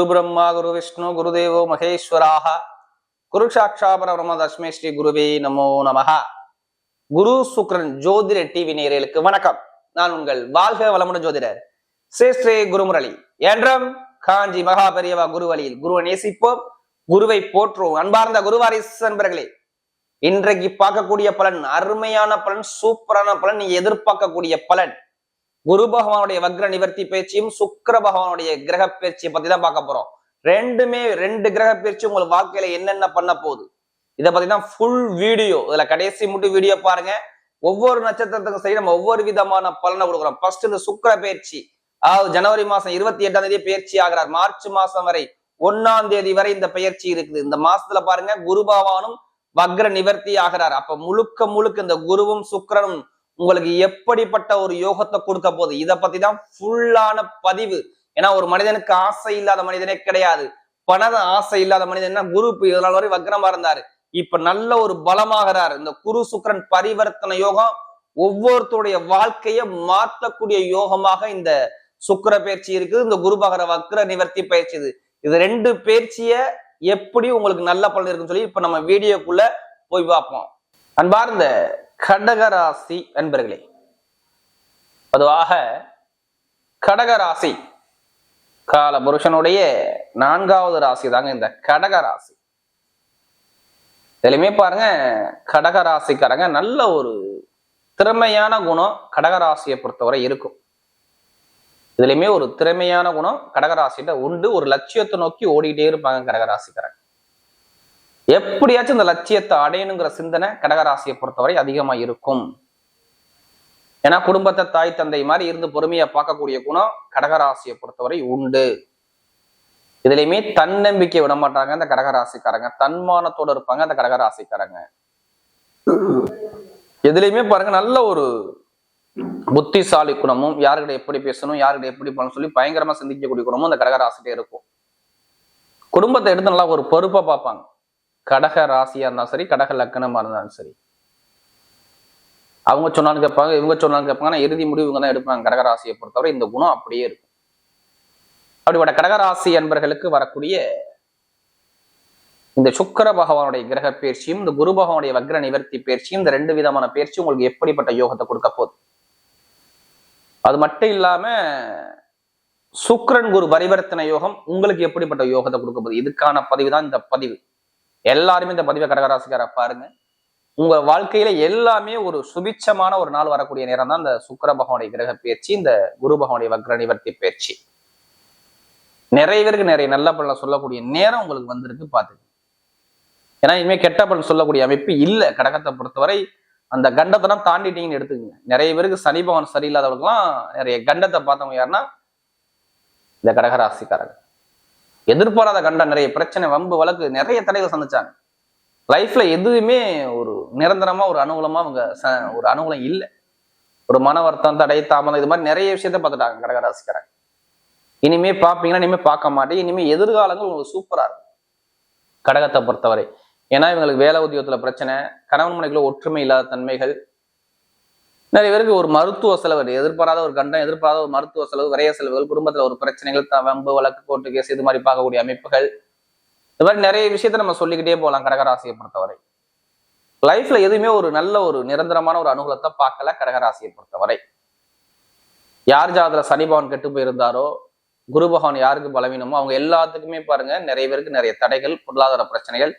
குரு பிரம்மா குரு விஷ்ணு குருதேவோ மகேஸ்வராக குரு சாட்சாபர தஸ்மே ஸ்ரீ குருவே நமோ நமக குரு சுக்ரன் ஜோதிட டிவி நேயர்களுக்கு வணக்கம். நான் உங்கள் வாழ்க வளமுடன் ஜோதிடர் ஸ்ரீ ஸ்ரீ குருமுரளி. என்றும் காஞ்சி மகா பெரியவா குரு வழியில் குருவை நேசிப்போம். குருவை போற்றுவோம். அன்பார்ந்த குருவாரிஸ் அன்பர்களே இன்றைக்கு பார்க்கக்கூடிய பலன் அருமையான பலன் சூப்பரான பலன் நீங்க எதிர்பார்க்கக்கூடிய பலன். குரு பகவானுடைய வக்ர நிவர்த்தி பயிற்சியும் சுக்கர பகவானுடைய கிரக பயிற்சியை பத்தி தான் பார்க்க போறோம். ரெண்டுமே ரெண்டு கிரக பயிற்சி உங்களுக்கு வாழ்க்கையில என்னென்ன பண்ண போகுது? இதை பத்தி தான் ஃபுல் வீடியோ இதுல கடைசி மட்டும் வீடியோ பாருங்க. ஒவ்வொரு நட்சத்திரத்துக்கும் சரி நம்ம ஒவ்வொரு விதமான பலனை கொடுக்குறோம். ஃபர்ஸ்ட் இந்த சுக்கிர பயிற்சி அதாவது ஜனவரி மாசம் இருபத்தி எட்டாம் தேதி பயிற்சி ஆகிறார். மார்ச் மாசம் வரை ஒன்னாம் தேதி வரை இந்த பயிற்சி இருக்குது. இந்த மாசத்துல பாருங்க குரு பகவானும் வக்ர நிவர்த்தி ஆகிறார். அப்ப முழுக்க முழுக்க இந்த குருவும் சுக்கிரனும் உங்களுக்கு எப்படிப்பட்ட ஒரு யோகத்தை கொடுக்க போகுது? இதை பத்தி தான் ஃபுல்லான பதிவு. ஏன்னா ஒரு மனிதனுக்கு ஆசை இல்லாத மனிதனே கிடையாது. பணத ஆசை இல்லாத மனிதன் குரு இப்ப இதனால் வரை வக்ரமா இருந்தாரு. இப்ப நல்ல ஒரு பலமாகிறாரு. இந்த குரு சுக்கிரன் பரிவர்த்தனை யோகம் ஒவ்வொருத்தருடைய வாழ்க்கையை மாற்றக்கூடிய யோகமாக இந்த சுக்கர பயிற்சி இருக்குது இந்த குரு பகர வக்ர நிவர்த்தி பயிற்சி இது இது ரெண்டு பயிற்சிய எப்படி உங்களுக்கு நல்ல பலன் இருக்குன்னு சொல்லி இப்ப நம்ம வீடியோக்குள்ள போய் பார்ப்போம். அன்பார்ந்த கடகராசி அன்பர்களே பொதுவாக கடகராசி கால புருஷனுடைய நான்காவது ராசி தாங்க இந்த கடகராசி. இதுலையுமே பாருங்க கடகராசிக்காரங்க நல்ல ஒரு திறமையான குணம் கடகராசியை பொறுத்தவரை இருக்கும். இதுலயுமே ஒரு திறமையான குணம் கடகராசிட்ட உண்டு. ஒரு லட்சியத்தை நோக்கி ஓடிக்கிட்டே இருப்பாங்க கடகராசிக்காரங்க. எப்படியாச்சும் இந்த லட்சியத்தை அடையணுங்கிற சிந்தனை கடகராசியை பொறுத்தவரை அதிகமா இருக்கும். ஏன்னா குடும்பத்தை தாய் தந்தை மாதிரி இருந்து பொறுமையா பார்க்கக்கூடிய குணம் கடகராசியை பொறுத்தவரை உண்டு. இதுலயுமே தன்னம்பிக்கை விட மாட்டாங்க இந்த கடகராசிக்காரங்க. தன்மானத்தோட இருப்பாங்க அந்த கடகராசிக்காரங்க. எதுலையுமே பாருங்க நல்ல ஒரு புத்திசாலி குணமும் யாருக்கிட்ட எப்படி பேசணும் யாருக்கிட்ட எப்படி பண்ணணும் சொல்லி பயங்கரமா சிந்திக்கக்கூடிய குணமும் அந்த கடகராசிட்டே இருக்கும். குடும்பத்தை எடுத்து நல்லா ஒரு பொறுப்பா பார்ப்பாங்க. கடக ராசியா இருந்தாலும் சரி கடக லக்கணமாக இருந்தாலும் சரி. அவங்க சொன்னாலும் கேட்பாங்க இவங்க சொன்னாலும் கேட்பாங்க. ஆனால் இறுதி முடிவு இவங்க தான் எடுப்பாங்க கடகராசியை பொறுத்தவரை இந்த குணம் அப்படியே இருக்கும். அப்படிப்பட்ட கடகராசி என்பர்களுக்கு வரக்கூடிய இந்த சுக்கர பகவானுடைய கிரக பயிற்சியும் இந்த குரு பகவானுடைய வக்ர நிவர்த்தி பயிற்சியும் இந்த ரெண்டு விதமான பயிற்சி உங்களுக்கு எப்படிப்பட்ட யோகத்தை கொடுக்க போகுது? அது மட்டும் இல்லாம சுக்ரன் குரு பரிவர்த்தனை யோகம் உங்களுக்கு எப்படிப்பட்ட யோகத்தை கொடுக்க போகுது? இதுக்கான பதிவு தான் இந்த பதிவு. எல்லாருமே இந்த பதிவை கடகராசிக்கார பாருங்க. உங்க வாழ்க்கையில எல்லாமே ஒரு சுபிச்சமான ஒரு நாள் வரக்கூடிய நேரம் தான் இந்த சுக்கர பகவானுடைய கிரக பயிற்சி இந்த குரு பகவானுடைய வக்ர நிவர்த்தி பயிற்சி. நிறைய பேருக்கு நிறைய நல்ல பலன் சொல்லக்கூடிய நேரம் உங்களுக்கு வந்திருக்கு பாத்துக்கு ஏன்னா இனிமே கெட்ட பலன் சொல்லக்கூடிய அமைப்பு இல்லை. கடகத்தை பொறுத்தவரை அந்த கண்டத்தெல்லாம் தாண்டிட்டீங்கன்னு எடுத்துக்கங்க. நிறைய பேருக்கு சனி பகவான் சரியில்லாதவர்களுக்கெல்லாம் நிறைய கண்டத்தை பார்த்தவங்க யாருன்னா இந்த கடகராசிக்காரங்க. எதிர்பாராத கண்டம் நிறைய பிரச்சனை வம்பு வழக்கு நிறைய தடைகள் சந்திச்சாங்க. லைஃப்ல எதுவுமே ஒரு நிரந்தரமா ஒரு அனுகூலமா அவங்க ஒரு அனுகூலம் இல்லை. ஒரு மன வருத்தம் தடை தாமதம் இது மாதிரி நிறைய விஷயத்த பார்த்துட்டாங்க கடகராசிக்காரங்க. இனிமே பார்ப்பீங்கன்னா இனிமே பார்க்க மாட்டேன். இனிமே எதிர்காலங்கள் உங்களுக்கு சூப்பரா இருக்கும். கடகத்தை பொறுத்தவரை. ஏன்னா இவங்களுக்கு வேலை உத்தியோகத்துல பிரச்சனை கணவன் மனைக்குள்ள ஒற்றுமை இல்லாத தன்மைகள் நிறைய பேருக்கு ஒரு மருத்துவ செலவு எதிர்பாராத ஒரு கண்டம் எதிர்பாராத ஒரு மருத்துவ செலவு விரைய செலவுகள் குடும்பத்துல ஒரு பிரச்சனைகள் வம்பு வழக்கு கோர்ட்டு கேஸ் இது மாதிரி பார்க்கக்கூடிய அமைப்புகள். இது மாதிரி நிறைய விஷயத்த நம்ம சொல்லிக்கிட்டே போகலாம் கடகராசியை பொறுத்தவரை. லைஃப்ல எதுவுமே ஒரு நல்ல ஒரு நிரந்தரமான ஒரு அனுகூலத்தை பார்க்கல கடகராசியை பொறுத்தவரை. யார் ஜாதத்துல சனி பவன் கெட்டு போயிருந்தாரோ குரு பகவான் யாருக்கு பலவீனமோ அவங்க எல்லாத்துக்குமே பாருங்க நிறைய பேருக்கு நிறைய தடைகள் பொருளாதார பிரச்சனைகள்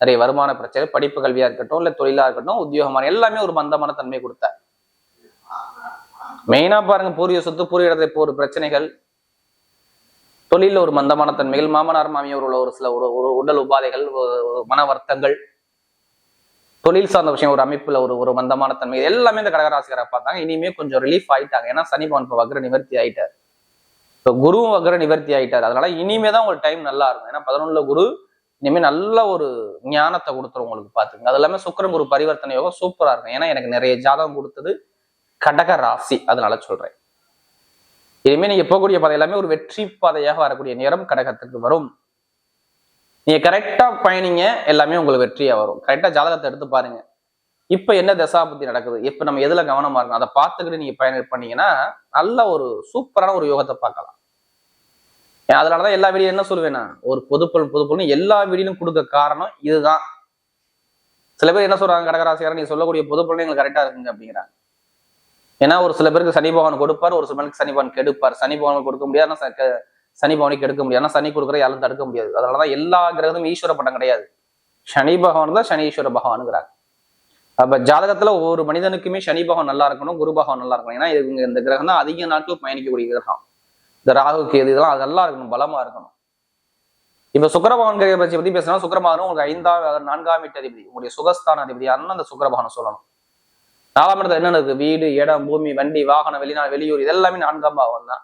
நிறைய வருமான பிரச்சனைகள் படிப்பு கல்வியா இருக்கட்டும் இல்லை தொழிலா இருக்கட்டும் உத்தியோகமான எல்லாமே ஒரு மந்தமான தன்மை கொடுத்தார் மெயினா பாருங்க பூர்வீக சொத்து பூர்வீக இடத்துல இப்போ ஒரு பிரச்சனைகள். தொழிலில் ஒரு மந்தமான தன்மைகள் மாமனார் மாமியார் உள்ள ஒரு சில ஒரு ஒரு உடல் உபாதைகள் மன வருத்தங்கள். தொழில் சார்ந்த விஷயம் ஒரு அமைப்புல ஒரு ஒரு மந்தமான தன்மை. எல்லாமே இந்த கடகராசிக்காரை பார்த்தாங்க. இனிமே கொஞ்சம் ரிலீஃப் ஆயிட்டாங்க. ஏன்னா சனி பவன் இப்போ வக்ர நிவர்த்தி ஆயிட்டார். இப்போ குருவும் வக்ர நிவர்த்தி ஆயிட்டார். அதனால இனிமே தான் உங்களுக்கு டைம் நல்லா இருக்கும். ஏன்னா பதினொன்றுல குரு இனிமே நல்ல ஒரு ஞானத்தை கொடுத்துரும் உங்களுக்கு பாத்துங்க அது எல்லாமே சுக்கரன் குரு பரிவர்த்தனை யோகம் சூப்பரா இருக்கும். ஏன்னா எனக்கு நிறைய ஜாதகம் கொடுத்தது. கடக ராசி அதனால சொல்றேன். இனிமே நீங்க போகக்கூடிய பாதை எல்லாமே ஒரு வெற்றி பாதையாக வரக்கூடிய நேரம் கடகத்துக்கு வரும். நீங்க கரெக்டா பயணிங்க எல்லாமே உங்களுக்கு வெற்றியா வரும். கரெக்டா ஜாதகத்தை எடுத்து பாருங்க. இப்ப என்ன தசாபுத்தி நடக்குது? இப்ப நம்ம எதுல கவனமா இருக்கணும்? அதை பார்த்துக்கிட்டு நீங்க பயணம் பண்ணீங்கன்னா நல்ல ஒரு சூப்பரான ஒரு யோகத்தை பார்க்கலாம். அதனாலதான் எல்லா வீடியும் என்ன சொல்லுவேன்னா ஒரு பொதுப்பொருள் பொதுப்பொருள் எல்லா வீடியும் கொடுக்க காரணம் இதுதான். சில பேர் என்ன சொல்றாங்க கடகராசியாரன் நீ சொல்லக்கூடிய பொதுப்பொருள் எங்களுக்கு கரெக்டா இருக்குங்க அப்படிங்கிறாங்க. ஏன்னா ஒரு சில பேருக்கு சனி பகவான் கொடுப்பார் ஒரு சில பேருக்கு சனி பகவான் கெடுப்பார். சனி பகவான் கொடுக்க முடியாது ஆனா சனி பகவானுக்கு கெடுக்க முடியாது. சனி கொடுக்குற யாரும் தடுக்க முடியாது. அதனாலதான் எல்லா கிரகமும் ஈஸ்வர பட்டம் கிடையாது. சனி பகவான் தான் சனி ஈஸ்வர பகவானுங்கிறாங்க. அப்ப ஜாதகத்துல ஒவ்வொரு மனிதனுக்குமே சனி பகவான் நல்லா இருக்கணும் குரு பகவான் நல்லா இருக்கணும். ஏன்னா இவங்க இந்த கிரகம் தான் அதிக நாட்கள் பயணிக்கக்கூடிய கிரகம். இந்த ராகு கேது இதெல்லாம் அதெல்லாம் நல்லா இருக்கணும் பலமா இருக்கணும். இப்ப சுக்கரபகவான் கிரக பற்றி பத்தி பேசினா சுக்கரபகவான் உங்களுக்கு ஐந்தாம் நான்காம் வீட்டு அதிபதி உங்களுடைய சுகஸ்தான அதிபதி யாருன்னா அந்த சுக்கரபகவான் சொல்லணும். நாலாம் இடத்துல என்ன இருக்கு வீடு இடம் பூமி வண்டி வாகனம் வெளிநாடு வெளியூர் இதெல்லாமே நான்காம் பாவம் தான்.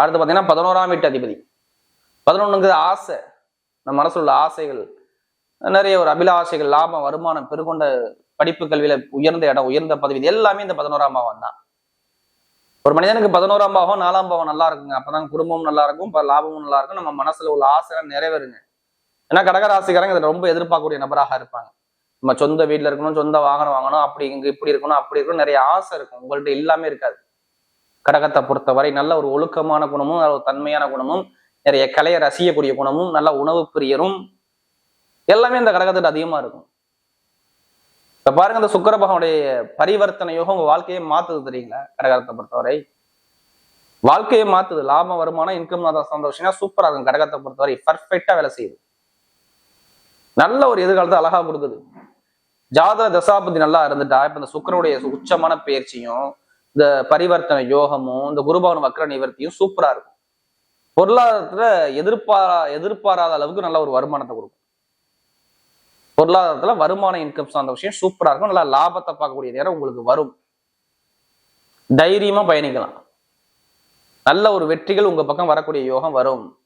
அடுத்து பாத்தீங்கன்னா பதினோராம் வீட்டு அதிபதி. பதினொன்றுங்கிறது ஆசை. நம்ம மனசுல உள்ள ஆசைகள். நிறைய ஒரு அபிலாசைகள் லாபம் வருமானம் பெருகொண்ட படிப்பு கல்வியில உயர்ந்த இடம் உயர்ந்த பதவி இது எல்லாமே இந்த பதினோராம் பாவம் தான். ஒரு மனிதனுக்கு பதினோராம் பாவம் நாலாம் பாவம் நல்லா இருக்குங்க. அப்பதான் குடும்பமும் நல்லா இருக்கும் இப்போ லாபமும் நல்லா இருக்கும். நம்ம மனசுல உள்ள ஆசை நிறைவேறுங்க. ஏன்னா கடகராசிக்காரங்க இதை ரொம்ப எதிர்பார்க்கக்கூடிய நபராக இருப்பாங்க. நம்ம சொந்த வீட்டுல இருக்கணும் சொந்த வாகனம் வாங்கணும் அப்படி இங்க இப்படி இருக்கணும் அப்படி இருக்கணும் நிறைய ஆசை இருக்கும். உங்கள்கிட்ட எல்லாமே இருக்காது. கடகத்தை பொறுத்தவரை நல்ல ஒரு ஒழுக்கமான குணமும் ஒரு தன்மையான குணமும் நிறைய கலையை ரசிக்கக்கூடிய குணமும் நல்ல உணவு பிரியரும் எல்லாமே இந்த கடகத்திட்ட அதிகமா இருக்கும். இப்போ பாருங்க இந்த சுக்கர பகவானுடைய பரிவர்த்தனை யோகம் உங்க வாழ்க்கையை மாத்துது தெரியுங்களா? கடகத்தை பொறுத்தவரை. வாழ்க்கையை மாத்துது. லாப வருமானம் இன்கம் சந்தோஷம்னா சூப்பராக இருக்கும் கடகத்தை பொறுத்தவரை பர்ஃபெக்டாக வேலை செய்யுது. நல்ல ஒரு எதிர்காலத்தை அழகா கொடுக்குது. ஜாதக தசாபதி நல்லா இருந்துட்டா இப்ப இந்த சுக்கரனுடைய உச்சமான பயிற்சியும் இந்த பரிவர்த்தனை யோகமும் இந்த குருபவன் வக்கர நிவர்த்தியும் சூப்பரா இருக்கும். பொருளாதாரத்துல எதிர்பாரா எதிர்பாராத அளவுக்கு நல்ல ஒரு வருமானத்தை கொடுக்கும். பொருளாதாரத்துல வருமான இன்கம் சார்ந்த விஷயம் சூப்பரா இருக்கும். நல்லா லாபத்தை பார்க்கக்கூடிய நேரம் உங்களுக்கு வரும். தைரியமா பயணிக்கலாம். நல்ல ஒரு வெற்றிகள் உங்க பக்கம் வரக்கூடிய யோகம் வரும்.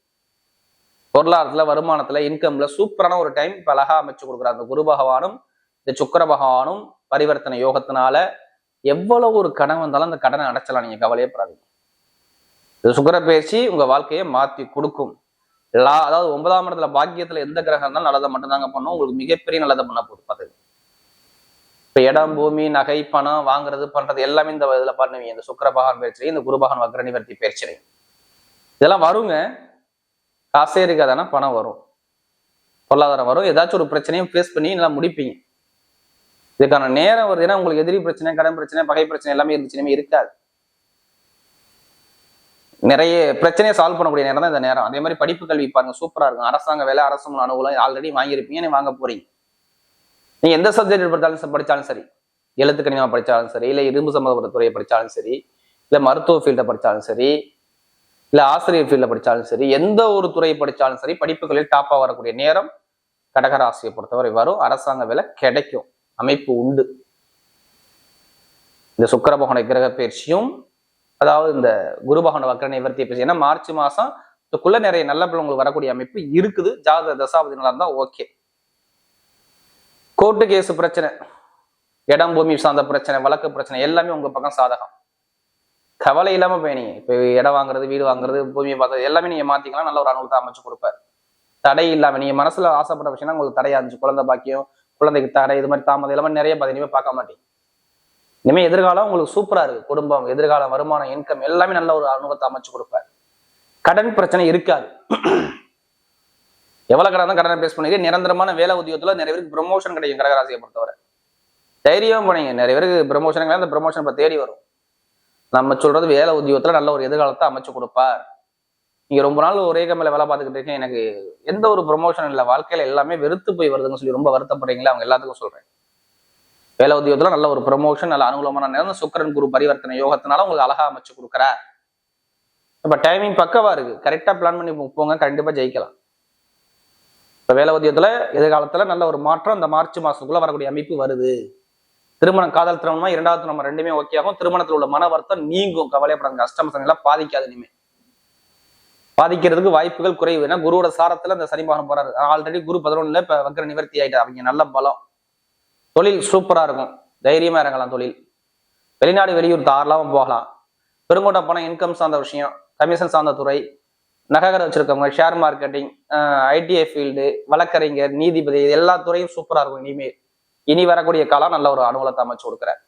பொருளாதாரத்துல வருமானத்துல இன்கம்ல சூப்பரான ஒரு டைம் இப்ப அழகா அமைச்சு கொடுக்குறாங்க அந்த குரு பகவானும். இந்த சுக்கர பகவானும் பரிவர்த்தனை யோகத்தினால எவ்வளவு ஒரு கடன் வந்தாலும் அந்த கடனை அடைச்சலாம். நீங்க கவலையே படாதீங்க. இந்த சுக்கர பேச்சு உங்க வாழ்க்கையை மாத்தி கொடுக்கும். லா அதாவது ஒன்பதாம் இடத்துல பாக்கியத்துல எந்த கிரகம் இருந்தாலும் நல்லதை மட்டும்தாங்க பண்ணும். உங்களுக்கு மிகப்பெரிய நல்லதை பண்ண போது பார்த்துங்க இப்ப இடம் பூமி நகை பணம் வாங்குறது பண்றது எல்லாமே இந்த இதுல பண்ணுவீங்க. இந்த சுக்கர பகவான் பயிற்சிலையும் இந்த குரு பகவான் வக்ர நிவர்த்தி இதெல்லாம் வருங்க. காசே இருக்காதானா? பணம் வரும். பொருளாதாரம் வரும். ஏதாச்சும் ஒரு பிரச்சனையும் ஃபேஸ் பண்ணி நல்லா முடிப்பீங்க. இதுக்கான நேரம் வருது. ஏன்னா உங்களுக்கு எதிரி பிரச்சனை கடன் பிரச்சனை பகை பிரச்சனை எல்லாமே இருந்துச்சுமே இருக்காது. நிறைய பிரச்சனையை சால்வ் பண்ணக்கூடிய நேரம் தான் இந்த நேரம். அதே மாதிரி படிப்பு கல்வி பாருங்க சூப்பரா இருக்கும். அரசாங்க வேலை அரசு அனுகூலம் ஆல்ரெடி வாங்கியிருப்பீங்க. நீ வாங்க போறீங்க. நீங்க எந்த சப்ஜெக்ட் படித்தாலும் படித்தாலும் சரி. எழுத்து கணிதமா படித்தாலும் சரி இல்லை இரும்பு சம்பந்தப்பட்ட துறையை படித்தாலும் சரி இல்லை மருத்துவ ஃபீல்டை படித்தாலும் சரி இல்லை ஆசிரியர் ஃபீல்டில் படித்தாலும் சரி எந்த ஒரு துறையை படித்தாலும் சரி படிப்புகளில் டாப்பாக வரக்கூடிய நேரம் கடகராசியை பொறுத்தவரை வரும். அரசாங்க வேலை கிடைக்கும். அமைப்பு உண்டு. இந்த சுக்கர பகவான கிரக பயிற்சியும் அதாவது இந்த குரு பகவான வக்கர நிவர்த்தி பயிற்சி ஏன்னா மார்ச் மாசம் இதுக்குள்ள நிறைய நல்ல பிள்ளைங்களுக்கு வரக்கூடிய அமைப்பு இருக்குது. ஜாதக தசாபதி நல்லா இருந்தா ஓகே. கோர்ட்டு கேஸ் பிரச்சனை இடம் பூமி சார்ந்த பிரச்சனை வழக்கு பிரச்சனை எல்லாமே உங்க பக்கம் சாதகம். கவலை இல்லாம பயணிங்க இப்போ இடம் வாங்குறது வீடு வாங்குறது பூமியை பார்த்தது எல்லாமே நீங்க மாத்திக்கலாம். நல்ல ஒரு அனுபவத்தை அமைச்சு கொடுப்பாரு. தடை இல்லாம நீங்க மனசுல ஆசைப்பட்ட விஷயம்னா உங்களுக்கு தடையா இருந்துச்சு. குழந்தை பாக்கியம் குழந்தைக்கு தடை இது மாதிரி தாமதம் எல்லாமே நிறைய பார்த்து பார்க்க மாட்டீங்க இனிமே எதிர்காலம் உங்களுக்கு சூப்பரா இருக்கு. குடும்பம் எதிர்காலம் வருமானம் இன்கம் எல்லாமே நல்ல ஒரு அனுபவத்தை அமைச்சு கொடுப்பார். கடன் பிரச்சனை இருக்காது. எவ்வளவு கடன் தான் கடனை பேஸ் பண்ணிக்க நிரந்தரமான வேலை உத்தியோகத்துல நிறைய பேருக்கு ப்ரொமோஷன் கிடைக்கும் கடகராசியை பொறுத்தவரை. தைரியம் போனீங்க. நிறைய பேருக்கு ப்ரொமோஷன் அந்த ப்ரொமோஷன் இப்போ தேடி வரும். நம்ம சொல்றது வேலை உத்தியோகத்துல நல்ல ஒரு எதிர்காலத்தை அமைச்சு கொடுப்பார். நீங்க ரொம்ப நாள் ஒரே கம்பெனில வேலை பார்த்துக்கிட்டு இருக்கேன் எனக்கு எந்த ஒரு ப்ரொமோஷன் இல்லை. வாழ்க்கையில எல்லாமே வெறுத்து போய் வருதுன்னு சொல்லி ரொம்ப வருத்தப்படுறீங்களா அவங்க எல்லாத்துக்கும் சொல்றேன். வேலை உத்தியோகத்துல நல்ல ஒரு ப்ரொமோஷன் நல்ல அனுகூலமான நேரம். சுக்கரன் குரு பரிவர்த்தனை யோகத்தினால உங்களுக்கு அழகா அமைச்சு கொடுக்குறார். இப்ப டைமிங் பக்கவா இருக்கு. கரெக்டா பிளான் பண்ணி போங்க கண்டிப்பா ஜெயிக்கலாம். இப்ப வேலை உத்தியோகத்துல எதிர்காலத்துல நல்ல ஒரு மாற்றம் இந்த மார்ச் மாசத்துக்குள்ள வரக்கூடிய அமைப்பு வருது. திருமணம் காதல் திருமணமா இரண்டாவது நம்ம ரெண்டுமே ஓகே ஆகும். திருமணத்தில் உள்ள மன வருத்தம் நீங்கும். கவலைப்படாங்க அஷ்டம எல்லாம் பாதிக்காது இனிமே. பாதிக்கிறதுக்கு வாய்ப்புகள் குறைவு. ஏன்னா குருவோட சாரத்துல அந்த சனி பகவான் போறாரு. ஆல்ரெடி குரு பதினொன்னுல இப்ப வக்கர நிவர்த்தி ஆயிட்டார். அவங்க நல்ல பலம். தொழில் சூப்பரா இருக்கும். தைரியமா இறங்கலாம் தொழில். வெளிநாடு வெளியூர் தாரலாவும் போகலாம். பெருங்கோட்டை போனால் இன்கம் சார்ந்த விஷயம் கமிஷன் சார்ந்த துறை நகைக்கடை வச்சிருக்கவங்க ஷேர் மார்க்கெட்டிங் ஐடிஐ ஃபீல்டு வழக்கறிஞர் நீதிபதி எல்லா துறையும் சூப்பரா இருக்கும் இனிமேல். இனி வரக்கூடிய காலம் நல்ல ஒரு அனுகூலத்தை அமைச்சு கொடுக்குறேன்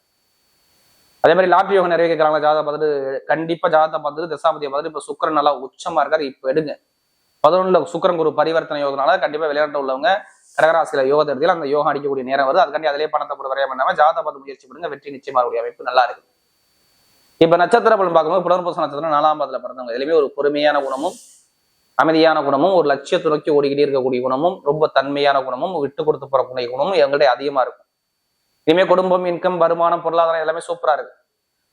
அதே மாதிரி லாட்ரி யோகம் நிறைய கேட்கறாங்க ஜாதகம் பார்த்துட்டு கண்டிப்பா ஜாதகத்தை பார்த்துட்டு தசாபதியை பார்த்துட்டு இப்ப சுக்கரன் நல்லா உச்சமா இருக்காரு. இப்ப எடுங்க. பதினொன்றுல சுக்கரன் குரு பரிவர்த்தனை யோகனால கண்டிப்பா விளையாட்டு உள்ளவங்க கடகராசியில யோகத்தை எடுத்து அந்த யோகம் அடிக்கக்கூடிய நேரம் வருது. அதுக்காண்டி அதிலே பணத்தை போட்டு வரையா பண்ணாம ஜாதக பார்த்து முயற்சி பண்ணுங்க. வெற்றி நிச்சயமா கூடிய அமைப்பு நல்லா இருக்கு. இப்ப நட்சத்திர பலன் பார்க்கும்போது புனர்பூச நட்சத்திரம் நாலாம் பாதத்துல பிறந்தவங்க. இதுலயுமே ஒரு பொறுமையான குணமும் அமைதியான குணமும் ஒரு லட்சியத்தை நோக்கி ஓடிக்கிட்டே இருக்கக்கூடிய குணமும் ரொம்ப தன்மையான குணமும் விட்டு கொடுத்து போறக்கூடிய குணமும் எங்கள்கிட்ட அதிகமா இருக்கும். இனிமே குடும்பம் இன்கம் வருமானம் பொருளாதாரம் எல்லாமே சூப்பரா இருக்கு.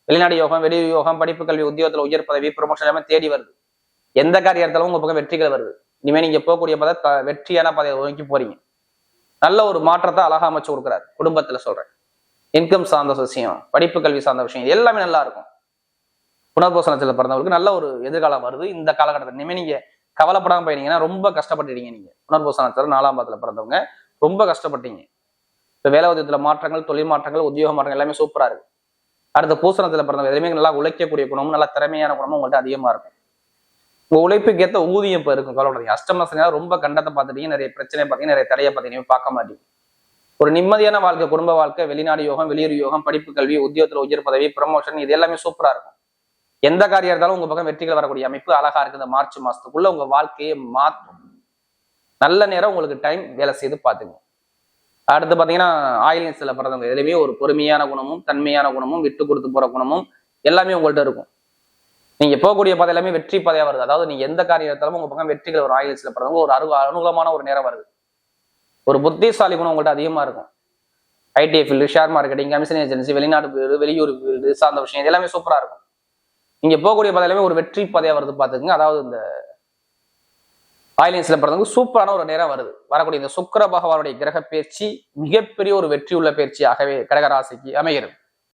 வெளிநாடு யோகம் வெளி யோகம் படிப்பு கல்வி உத்தியோகத்துல உயர் பதவி ப்ரொமோஷன் எல்லாமே தேடி வருது. எந்த காரியத்தாலும் உங்க பக்கம் வெற்றிகள் வருது. இனிமே நீங்க போகக்கூடிய பத த- வெற்றியான பதையை நோக்கி போறீங்க. நல்ல ஒரு மாற்றத்தை அழகா அமைச்சு கொடுக்குறாரு குடும்பத்துல சொல்றேன். இன்கம் சார்ந்த விஷயம் படிப்பு கல்வி சார்ந்த விஷயம் இது எல்லாமே நல்லா இருக்கும். புனர்போசனத்தில் பிறந்தவங்களுக்கு நல்ல ஒரு எதிர்காலம் வருது. இந்த காலகட்டத்தில் இனிமே நீங்க கவலைப்படாம போயிருந்தீங்கன்னா ரொம்ப கஷ்டப்பட்டுட்டீங்க நீங்க. புனர்போசனத்தில் நாலாம் பாதத்தில் பிறந்தவங்க ரொம்ப கஷ்டப்பட்டீங்க. இப்ப வேலை உதயத்தில் மாற்றங்கள் தொழில் மாற்றங்கள் உத்தியோக மாற்றங்கள் எல்லாமே சூப்பரா இருக்கு. அடுத்த பூசணத்தில் பிறந்தவங்க எதுவுமே நல்லா உழைக்கக்கூடிய குணமும் நல்லா திறமையான குணமும் உங்கள்கிட்ட அதிகமா இருக்கும். உங்க உழைப்புக்கு ஏத்த ஊதியம் இப்போ இருக்கும். கவலைப்படாதீங்க. அஷ்டமசனா ரொம்ப கண்டத்தை பார்த்துட்டீங்க நிறைய பிரச்சனை பார்த்தீங்க நிறைய தடையை பார்த்தீங்க பார்க்க மாட்டீங்க. ஒரு நிம்மதியான வாழ்க்கை குடும்ப வாழ்க்கை வெளிநாடு யோகம் வெளியூர் யோகம் படிப்பு கல்வி உத்தியோகத்தில் உயர் பதவி ப்ரமோஷன் இது எல்லாமே சூப்பரா இருக்கும். எந்த காரியம் இருந்தாலும் உங்க பக்கம் வெற்றிகள் வரக்கூடிய அமைப்பு அழகா இருக்கு இந்த மார்ச் மாசத்துக்குள்ள உங்க வாழ்க்கையை மாற்றும். நல்ல நேரம் உங்களுக்கு டைம் வேலை செய்து பார்த்துங்க. அடுத்து பார்த்தீங்கன்னா ஆயிலியன்ஸில் பிறந்தவங்க எதுலையுமே ஒரு பொறுமையான குணமும் தன்மையான குணமும் விட்டு கொடுத்து போகிற குணமும் எல்லாமே உங்கள்கிட்ட இருக்கும். நீங்கள் போகக்கூடிய பாதை எல்லாமே வெற்றி பாதையாக வருது. அதாவது நீங்கள் எந்த காரியம் எடுத்தாலும் பக்கம் வெற்றிகள் வரும். ஆயிலியன்ஸில் பிறந்தவங்க ஒரு அரு அனுகூலமான ஒரு நேரம் வருது. ஒரு புத்திசாலி குணம் உங்கள்கிட்ட அதிகமாக இருக்கும். IT field share marketing commission agency வெளிநாடு ஃபீல்டு வெளியூர் ஃபீல்டு சார்ந்த விஷயம் இது எல்லாமே சூப்பராக இருக்கும். நீங்கள் போகக்கூடிய பாதை எல்லாமே ஒரு வெற்றி பாதையாக வருது பார்த்துக்குங்க அதாவது இந்த ஆயிலியன்ஸ்ல பிறந்தவங்க சூப்பரான ஒரு நேரம் வருது. வரக்கூடிய இந்த சுக்கர பகவானுடைய கிரக பயிற்சி மிகப்பெரிய ஒரு வெற்றியுள்ள பயிற்சியாகவே கடகராசிக்கு அமைகிறது.